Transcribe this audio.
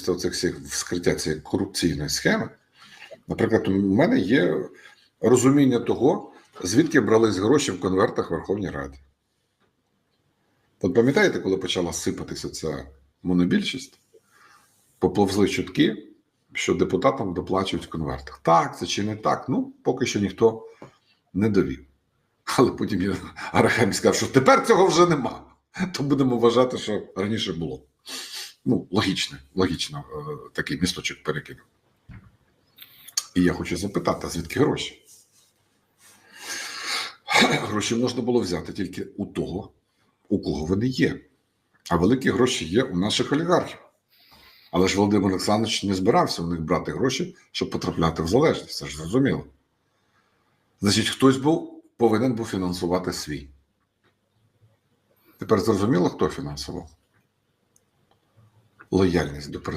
цих всіх вскриття цієї корупційної схеми, наприклад, у мене є розуміння того, звідки брались гроші в конвертах в Верховній Раді. От пам'ятаєте, коли почала сипатися ця монобільшість, поповзли чутки, що депутатам доплачують в конвертах. Так, це чи не так? Ну, поки що ніхто не довів. Але потім я Арахамі сказав, що тепер цього вже нема. То будемо вважати, що раніше було. Ну, логічно, логічно, е, такий місточок перекинув. І я хочу запитати, а звідки гроші? Гроші можна було взяти тільки у того, у кого вони є. А великі гроші є у наших олігархів. Але ж Володимир Олександрович не збирався у них брати гроші, щоб потрапляти в залежність. Це ж зрозуміло. Значить, хтось був повинен був фінансувати свій. Тепер зрозуміло, хто фінансував? Лояльність до президента.